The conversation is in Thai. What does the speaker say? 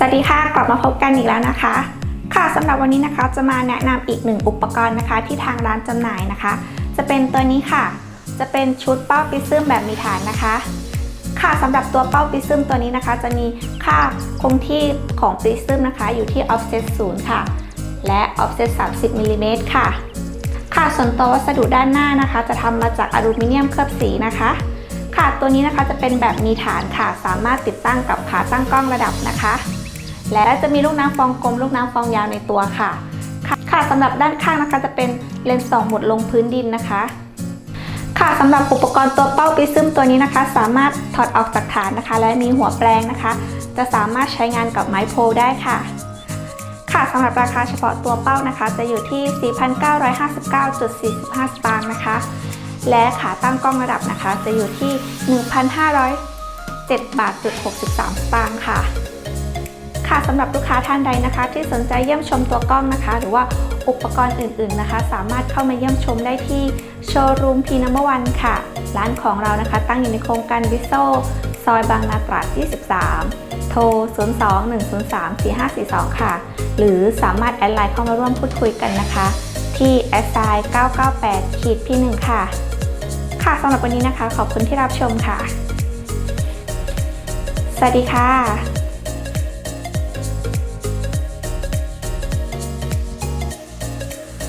สวัสดีค่ะ กลับมาพบกันอีกแล้วนะคะ ค่ะสำหรับวันนี้นะคะจะมาแนะนำอีกหนึ่งอุปกรณ์นะคะ ที่ทางร้านจำหน่ายนะคะ จะเป็นตัวนี้ค่ะ จะเป็นชุดเป้าปิซึมแบบมีฐานนะคะ ค่ะสำหรับตัวเป้าปิซึมตัวนี้นะคะ จะมีค่าคงที่ของปิซึมนะคะ อยู่ที่ offset 0 ค่ะ และ offset 30มิลลิเมตรค่ะ ค่ะส่วนตัววัสดุด้านหน้านะคะ จะทำมาจากอลูมิเนียมเคลือบสีนะคะค่ะตัวนี้นะคะจะเป็นแบบมีฐานค่ะ สามารถติดตั้งกับขาตั้งกล้องระดับนะคะ และจะมีลูกน้ำฟองกลม ลูกน้ำฟองยาวในตัวค่ะ ค่ะสำหรับด้านข้างนะคะจะเป็นเลนส์สองหมดลงพื้นดินนะคะ ค่ะสำหรับอุปกรณ์ตัวเป้าปิซึมตัวนี้นะคะ สามารถถอดออกจากฐานนะคะ และมีหัวแปลงนะคะ จะสามารถใช้งานกับไม้โพลได้ค่ะ ค่ะสำหรับราคาเฉพาะตัวเป้านะคะ จะอยู่ที่ 4,959.45 สตางค์นะคะ และขาตั้งกล้องระดับนะคะ จะอยู่ที่ 1,507บาทจุด63 สตางค์ค่ะ สำหรับลูกค้าท่านใดนะคะ ที่สนใจเยี่ยมชมตัวกล้องนะคะ หรือว่าอุปกรณ์อื่นๆนะคะ สามารถเข้ามาเยี่ยมชมได้ที่โชว์รูมพีนัมเบอร์วันค่ะ ร้านของเรานะคะ ตั้งอยู่ในโครงการวิโซซอยบางนาตราด 23 โทร 02-103-4542 ค่ะ หรือสามารถแอดไลน์เข้ามาร่วมพูดคุยกันนะคะ ที่แอดไซน์998ขีดพี่หนึ่งค่ะ ค่ะสำหรับวันนี้นะคะ ขอบคุณที่รับชมค่ะ สวัสดีค่ะ